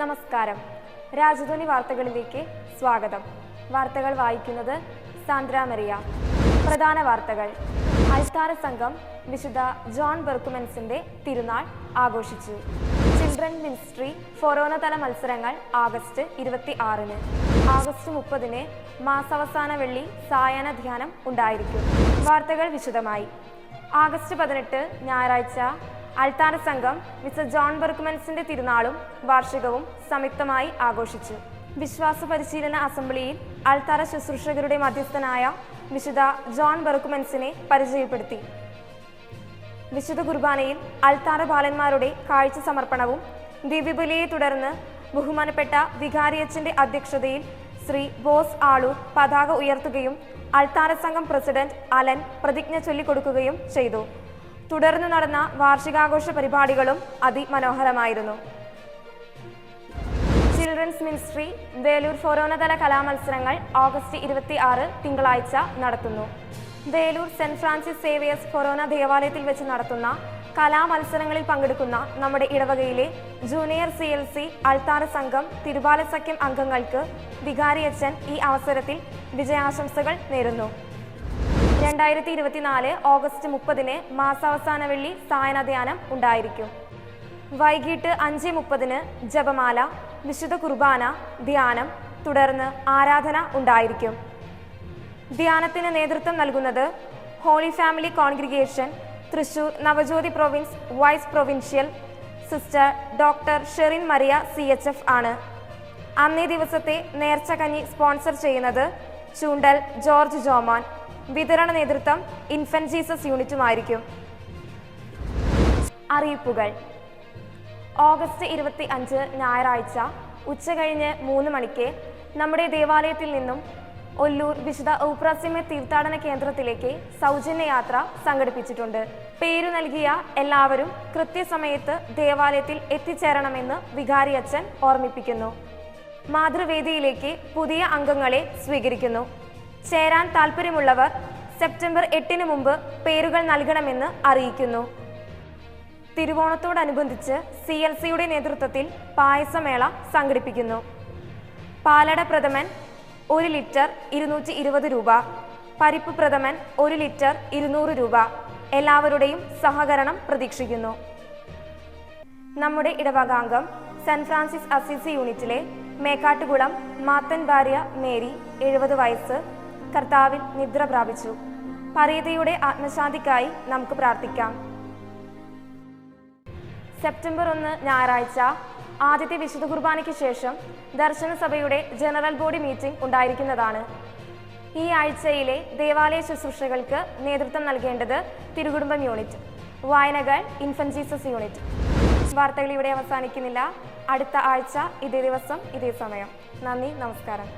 നമസ്കാരം. രാജധാനി വാർത്തകളിലേക്ക് സ്വാഗതം. വാർത്തകൾ വായിക്കുന്നത് സാന്ദ്ര മെറിയ പ്രധാന വാർത്തകൾ. അടിസ്ഥാന സംഘം വിശുദ്ധ ജോൺ ബെർക്കുമെൻസിന്റെ തിരുനാൾ ആഘോഷിച്ചു. ചിൽഡ്രൻ മിനിസ്ട്രി ഫൊറോനതല മത്സരങ്ങൾ ആഗസ്റ്റ് ഇരുപത്തി ആറിന് ആഗസ്റ്റ് മുപ്പതിന് മാസാവസാന വെള്ളി സായാഹ്ന ധ്യാനം ഉണ്ടായിരിക്കും. വാർത്തകൾ വിശദമായി. ആഗസ്റ്റ് പതിനെട്ട് ഞായറാഴ്ച അൾത്താര സംഘം മിസ്റ്റർ ജോൺ ബർക്ക്മൻസിന്റെ തിരുനാളും വാർഷികവും സംയുക്തമായി ആഘോഷിച്ചു. വിശ്വാസ പരിശീലന അസംബ്ലിയിൽ അൾത്താര ശുശ്രൂഷകരുടെ മധ്യസ്ഥനായ വിശുദ്ധ ജോൺ ബർക്ക്മൻസിനെ പരിചയപ്പെടുത്തി. വിശുദ്ധ കുർബാനയിൽ അൾത്താര ബാലന്മാരുടെ കാഴ്ച സമർപ്പണവും ദിവ്യബലിയെ തുടർന്ന് ബഹുമാനപ്പെട്ട വികാരിയച്ചന്റെ അധ്യക്ഷതയിൽ ശ്രീ ബോസ് ആളൂർ പതാക ഉയർത്തുകയും അൾത്താര സംഘം പ്രസിഡന്റ് അലൻ പ്രതിജ്ഞ ചൊല്ലിക്കൊടുക്കുകയും ചെയ്തു. തുടർന്ന് നടന്ന വാർഷികാഘോഷ പരിപാടികളും അതിമനോഹരമായിരുന്നു. ചിൽഡ്രൻസ് മിനിസ്ട്രി വേലൂർ ഫൊറോനതല കലാമത്സരങ്ങൾ ഓഗസ്റ്റ് ഇരുപത്തി ആറ് തിങ്കളാഴ്ച നടത്തുന്നു. വേലൂർ സെന്റ് ഫ്രാൻസിസ് സേവിയേഴ്സ് ഫൊറോന ദേവാലയത്തിൽ വെച്ച് നടത്തുന്ന കലാമത്സരങ്ങളിൽ പങ്കെടുക്കുന്ന നമ്മുടെ ഇടവകയിലെ ജൂനിയർ സി എൽ സി അൾത്താറ സംഘം തിരുബാല സഖ്യം അംഗങ്ങൾക്ക് വികാരിയച്ചൻ ഈ അവസരത്തിൽ വിജയാശംസകൾ നേരുന്നു. രണ്ടായിരത്തി ഇരുപത്തിനാല് ഓഗസ്റ്റ് മുപ്പതിന് മാസാവസാന വെള്ളി സായന ധ്യാനം ഉണ്ടായിരിക്കും. വൈകിട്ട് അഞ്ച് മുപ്പതിന് ജപമാല വിശുദ്ധ കുർബാന ധ്യാനം തുടർന്ന് ആരാധന ഉണ്ടായിരിക്കും. ധ്യാനത്തിന് നേതൃത്വം നൽകുന്നത് holy family congregation Thrissur Navajyothi province vice provincial sister doctor Sherin Maria C H F ആണ്. അന്നേ ദിവസത്തെ നേർച്ചകഞ്ഞി സ്പോൺസർ ചെയ്യുന്നത് ചൂണ്ടൽ ജോർജ് ജോമോൻ വിതരണ നേതൃത്വം ഇൻഫൻസീസസ് യൂണിറ്റുമായിരിക്കും. അറിയിപ്പുകൾ. ഓഗസ്റ്റ് ഇരുപത്തി അഞ്ച് ഞായറാഴ്ച ഉച്ചകഴിഞ്ഞ് മൂന്ന് മണിക്ക് നമ്മുടെ ദേവാലയത്തിൽ നിന്നും ഒല്ലൂർ വിശുദ്ധ ഔപ്രാസ്യമ തീർത്ഥാടന കേന്ദ്രത്തിലേക്ക് സൗജന്യ യാത്ര സംഘടിപ്പിച്ചിട്ടുണ്ട്. പേരു നൽകിയ എല്ലാവരും കൃത്യസമയത്ത് ദേവാലയത്തിൽ എത്തിച്ചേരണമെന്ന് വികാരി അച്ഛൻ ഓർമ്മിപ്പിക്കുന്നു. മാതൃവേദിയിലേക്ക് പുതിയ അംഗങ്ങളെ സ്വീകരിക്കുന്നു. ചേരാൻ താല്പര്യമുള്ളവർ സെപ്റ്റംബർ എട്ടിന് മുമ്പ് പേരുകൾ നൽകണമെന്ന് അറിയിക്കുന്നു. തിരുവോണത്തോടനുബന്ധിച്ച് സി എൽ സിയുടെ നേതൃത്വത്തിൽ പായസമേള സംഘടിപ്പിക്കുന്നു. പാലട പ്രഥമൻ ഒരു ലിറ്റർ ഇരുന്നൂറ്റി ഇരുപത് രൂപ. പരിപ്പ് പ്രഥമൻ ഒരു ലിറ്റർ ഇരുന്നൂറ് രൂപ. എല്ലാവരുടെയും സഹകരണം പ്രതീക്ഷിക്കുന്നു. നമ്മുടെ ഇടവകാംഗം സെന്റ് ഫ്രാൻസിസ് അസിസി യൂണിറ്റിലെ മേക്കാട്ടുകുളം മാത്തൻ ഭാര്യ മേരി എഴുപത് വയസ്സ് കർത്താവിൽ നിദ്ര പ്രാപിച്ചു. പറയതയുടെ ആത്മശാന്തിക്കായി നമുക്ക് പ്രാർത്ഥിക്കാം. സെപ്റ്റംബർ ഒന്ന് ഞായറാഴ്ച ആദ്യത്തെ വിശുദ്ധ കുർബാനയ്ക്ക് ശേഷം ദർശന സഭയുടെ ജനറൽ ബോഡി മീറ്റിംഗ് ഉണ്ടായിരിക്കുന്നതാണ്. ഈ ആഴ്ചയിലെ ദേവാലയ ശുശ്രൂഷകൾക്ക് നേതൃത്വം നൽകേണ്ടത് തിരുകുടുംബം യൂണിറ്റ് വായനകൾ ഇൻഫൻസീസസ് യൂണിറ്റ്. വാർത്തകൾ ഇവിടെ അവസാനിക്കുന്നില്ല. അടുത്ത ആഴ്ച ഇതേ ദിവസം ഇതേ സമയം. നന്ദി നമസ്കാരം.